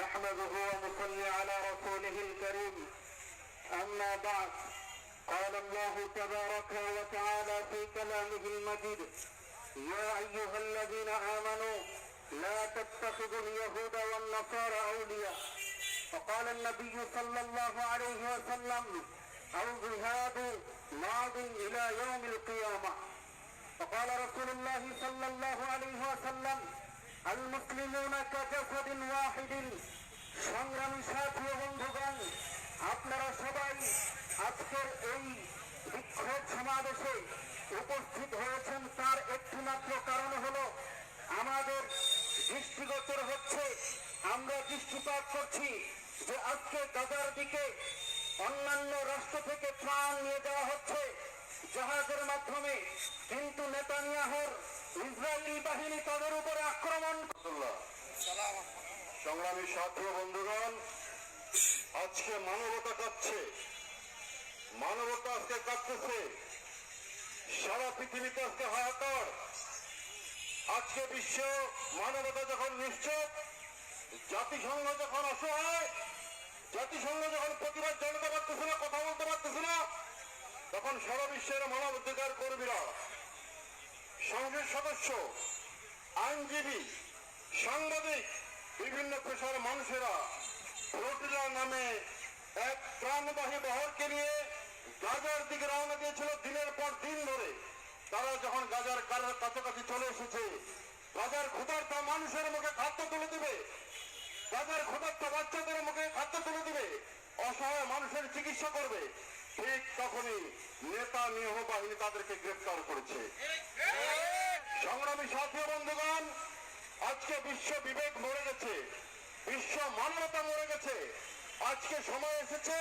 نحمده ونصلي على رسوله الكريم. أما بعد قال الله تبارك وتعالى في كلامه المجيد يا أيها الذين آمنوا لا تتخذوا اليهود والنصارى أولياء. فقال النبي صلى الله عليه وسلم الجهاد ماض إلى يوم القيامة. فقال رسول الله صلى الله عليه وسلم আপনারা সবাই আজকের এই বিক্ষোভ সমাবেশে উপস্থিত হয়েছেন। তার একটিমাত্র কারণ হলো আমাদের দৃষ্টিগোচর হচ্ছে, আমরা দৃষ্টিপাত করছি যে আজকে গাজার দিকে অন্যান্য রাষ্ট্র থেকে প্রাণ নিয়ে যাওয়া হচ্ছে। জাহাজের মাধ্যমে কিন্তু নেতানিয়াহর ইসরায়েলি বাহিনী তাদের উপরে আক্রমণ সংগ্রামী সাথী বন্ধুগণ, আজকে মানবতা কাঁদছে মানবতা আজকে কাঁদতেছে সারা পৃথিবীতে আজকে হাহাকার। আজকে বিশ্ব মানবতা যখন নিশ্চয়, জাতিসংঘ যখন অসহায়, জাতিসংঘ যখন প্রতিবাদ জানাতে পারতেছে না, কথা বলতে পারতেছে না, তখন সারা বিশ্বের মানবাধিকার কর্মীরা সংসদ সদস্য, আইনজীবী, সাংবাদিক, বিভিন্ন পেশার মানুষেরা ফ্লোটিলা নামে এক প্রাণবাহী বহরকে নিয়ে গাজার দিকে রওনা দিয়েছিল দিনের পর দিন ধরে। তারা যখন গাজার কারের কাছাকাছি চলে এসেছে, গাজার ক্ষুধার্ত মানুষের মুখে খাদ্য তুলে দিবে, গাজার ক্ষুধার্ত বাচ্চাদের মুখে খাদ্য তুলে দিবে, অসহায় মানুষের চিকিৎসা করবে ঠিক তখনই নেতা নিহ বাহিনী তাদেরকে গ্রেফতার করেছে। সংগ্রামী সাথী বন্ধুগণ, আজকে বিশ্ব বিবেক মরে গেছে, বিশ্ব মানবতা মরে গেছে। আজকে সময় এসেছে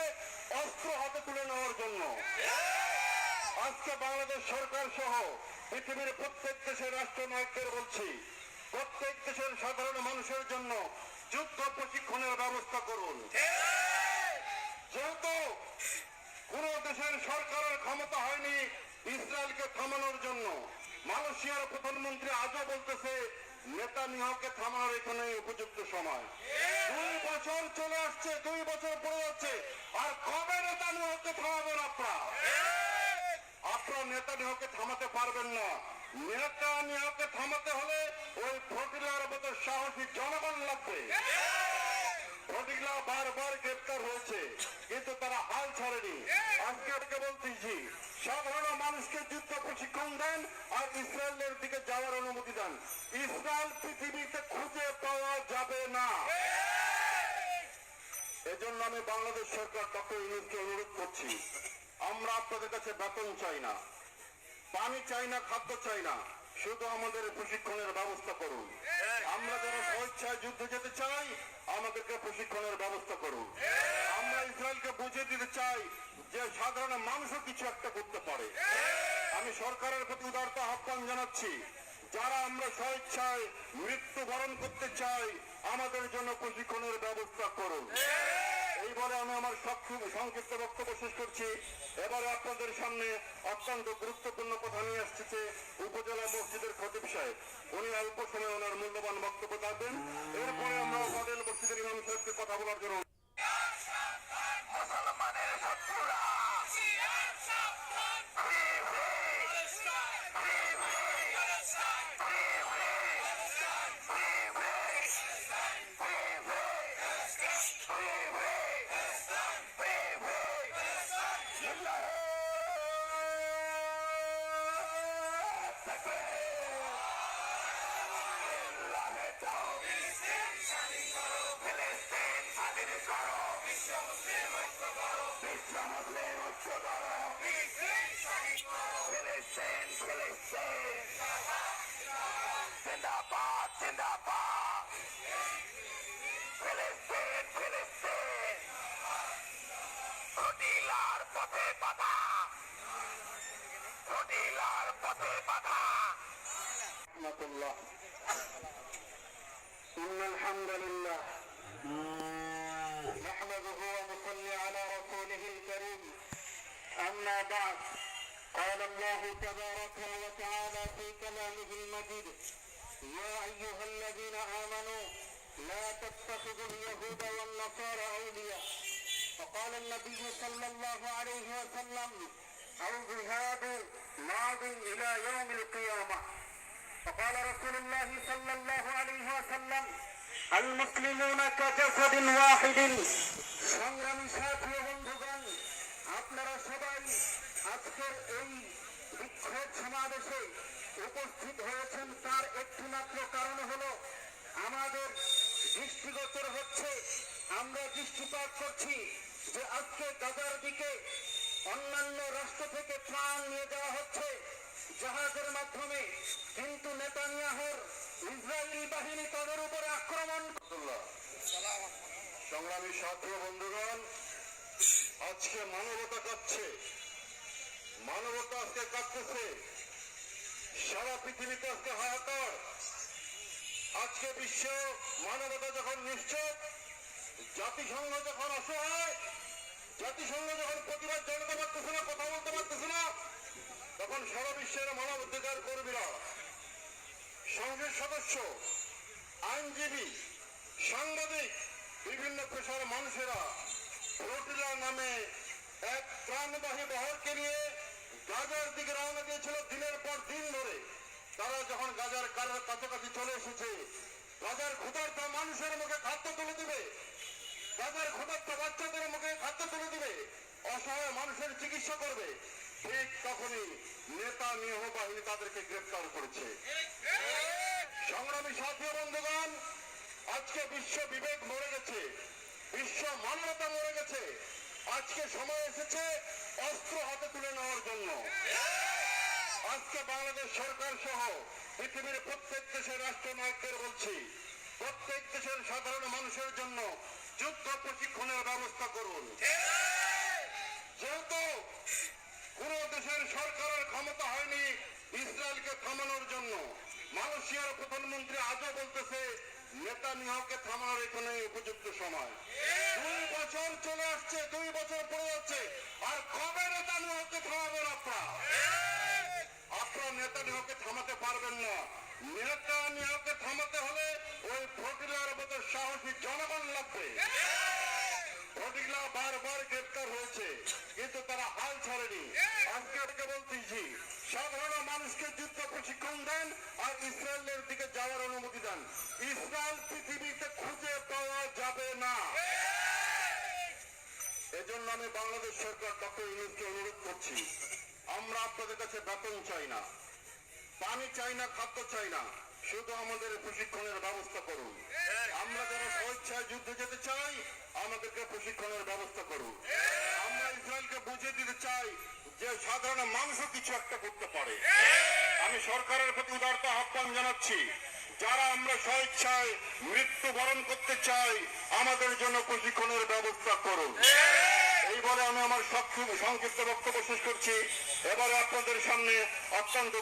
অস্ত্র হাতে তুলে নেওয়ার জন্য। আজকে বাংলাদেশ সরকার সহ পৃথিবীর প্রত্যেক দেশের রাষ্ট্রনায়কদের বলছি, প্রত্যেক দেশের সাধারণ মানুষের জন্য যুদ্ধ প্রশিক্ষণের ব্যবস্থা করুন। যেহেতু কোন দেশের সরকারের ক্ষমতা হয়নি ইসরায়েলকে থামানোর জন্য। মালয়েশিয়ার প্রধানমন্ত্রী আজও বলতেছে, নেতানিয়াহুকে থামানোর এখানে উপযুক্ত সময়। দুই বছর চলে আসছে, দুই বছর পড়ে যাচ্ছে, আর কবে নেতানিয়াহুকে থামাবেন আপনারা? আপনারা নেতানিয়াহুকে থামাতে পারবেন না। নেতানিয়াহুকে থামাতে হলে ওই ফটিলার মতো সাহসী জনগণ লাগবে। ফটিকলা বারবার গ্রেপ্তার হয়েছে, কিন্তু তারা হাল ছাড়েনি। আজকে ওকে বলতেছি, সাধারণ মানুষকে যুদ্ধ প্রশিক্ষণ দেন আর ইসরায়েলের দিকে যাওয়ার অনুমতি দেন। ইসরায়েল পৃথিবীতে খুঁজে পাওয়া যাবে না। এজন্য আমি বাংলাদেশ সরকার ডক্টর ইউনুসকে অনুরোধ করছি, আমরা আপনাদের কাছে বেতন চাই না, পানি চাই না, খাদ্য চাই না, শুধু আমাদের প্রশিক্ষণের ব্যবস্থা করুন। আমরা যারা স্বেচ্ছায় যুদ্ধে যেতে চাই আমাদেরকে প্রশিক্ষণের ব্যবস্থা করুন। আমরা ইসরায়েলকে বুঝিয়ে দিতে চাই যে সাধারণ মানুষও কিছু একটা করতে পারে। আমি সরকারের প্রতি উদারতা আহ্বান জানাচ্ছি যারা আমরা স্বেচ্ছায় মৃত্যুবরণ করতে চাই আমাদের জন্য প্রশিক্ষণের ব্যবস্থা করুন। বলে আমি আমার সক্ষ- সংক্ষিপ্ত বক্তব্য শেষ করছি। এবারে আপনাদের সামনে অত্যন্ত গুরুত্বপূর্ণ কথা নিয়ে আসছে উপজেলা মসজিদের খতিব সাহেব। উনি অল্প সময় ওনার মূল্যবান বক্তব্য রাখবেন এরপরে আমরা মডেল মসজিদের ইমাম সাহেবকে কথা বলার জন্য মুসলমানের শত্রুরা! الله إن الحمد لله نحمده ونصلي على رسوله الكريم أما بعد قال الله تبارك وتعالى في كلامه المجيد يا أيها الذين آمنوا لا تتخذوا اليهود والنصارى أولياء وقال النبي صلى الله عليه وسلم الجهاد ماض إلى يوم القيامة فقال رسول الله صلى الله عليه وسلم المسلمون كجسد واحد সংগ্রামী সাথী ও বন্ধুগণ আপনারা সবাই আজকের এই বিক্ষোভ সমাবেশে উপস্থিত হয়েছেন তার একটি মাত্র কারণ হলো আমাদের দৃষ্টিগোচর হচ্ছে, আমরা দৃষ্টিপাত করছি যে আজকে গাজার দিকে অন্যান্য রাষ্ট্র থেকে ত্রাণ নিয়ে যাওয়া হচ্ছে। জাহাজের মাধ্যমে কিন্তু নেতানিয়াহুর ইসরায়েলি বাহিনী তাদের উপর আক্রমণ সংগ্রামী সাথী বন্ধুগণ, আজকে মানবতা কাঁদছে মানবতা আজকে কাঁদতেছে সারা পৃথিবীতে আজকে হাহাকার। আজকে বিশ্ব মানবতা যখন নিশ্চয়, জাতিসংঘ যখন অসহায়, জাতিসংঘ যখন প্রতিবাদ জানাতে পারতেছে না, কথা বলতে পারতেছে না, তখন সারা বিশ্বের মানব অধিকার কর্মীরা, সংসদ সদস্য, আইনজীবী, সাংবাদিক, বিভিন্ন পেশার মানুষেরা রোটিলা নামে এক প্রাণবাহী বহরকে নিয়ে গাজার দিকে রওনা দিয়েছিল দিনের পর দিন ধরে। তারা যখন গাজার কাছাকাছি চলে এসেছে, গাজার ক্ষুধার্ত মানুষের মুখে খাদ্য তুলে দিবে। তাদের ক্ষুধার্ত বাচ্চাদের মুখে খাদ্য তুলে দিবে। অসহায় মানুষের চিকিৎসা করবে। ঠিক তখনই নেতা নিয়হ বাহিনী তাদেরকে গ্রেফতার করেছে। সংগ্রামী সাথী বন্ধুগণ, আজকে বিশ্ব বিবেক মরে গেছে। বিশ্ব মানবতা মরে গেছে। আজকে সময় এসেছে অস্ত্র হাতে তুলে নেওয়ার জন্য। আজকে বাংলাদেশ সরকার সহ পৃথিবীর প্রত্যেক দেশের রাষ্ট্রনায়কদের বলছি, প্রত্যেক দেশের সাধারণ মানুষের জন্য যুদ্ধ প্রশিক্ষণের ব্যবস্থা করুন। যেহেতু কোন দেশের সরকারের ক্ষমতা হয়নি ইসরায়েলকে থামানোর জন্য, মালয়েশিয়ার প্রধানমন্ত্রী আজও বলতেছে, নেতানিয়াহুকে থামানোর এখানে উপযুক্ত সময়। দুই বছর চলে আসছে, দুই বছর পড়ে যাচ্ছে আর কবে নেতানিয়াহুকে থামাবেন আপনারা আপনারা থামাতে পারবেন না। নেতানিয়াহুকে থামাতে হলে ওই ভোটিলার মতো সাহসী জনগণ লাগবে। ভোটিলা বারবার গ্রেপ্তার হয়েছে, কিন্তু তারা হাল ছাড়েনি। আজকে বলতেছি সাধারণ মানুষকে যুদ্ধ প্রশিক্ষণ দেন আর ইসরায়েলের দিকে যাওয়ার অনুমতি দেন। ইসরায়েল পৃথিবীতে খুঁজে পাওয়া যাবে না। এজন্য আমি বাংলাদেশ সরকার ডক্টর ইউনুসকে অনুরোধ করছি, আমরা আপনাদের কাছে বেতন চাই না। পানি চাই না, খাদ্য চাই না। শুধু আমাদের প্রশিক্ষণের ব্যবস্থা করুন। আমরা যারা স্বেচ্ছায় যুদ্ধে যেতে চাই, আমাদেরকে প্রশিক্ষণের ব্যবস্থা করুন। আমরা ইসরায়েলকে বুঝিয়ে দিতে চাই যে সাধারণ মানুষও কিছু একটা করতে পারে। আমি সরকারের প্রতি উদারতা আহ্বান জানাচ্ছি, যারা আমরা স্বেচ্ছায় মৃত্যুবরণ করতে চাই, আমাদের জন্য প্রশিক্ষণের ব্যবস্থা করুন। এই বলে আমি আমার সব সংক্ষিপ্ত বক্তব্য শেষ করছি। এবারে আপনাদের সামনে অত্যন্ত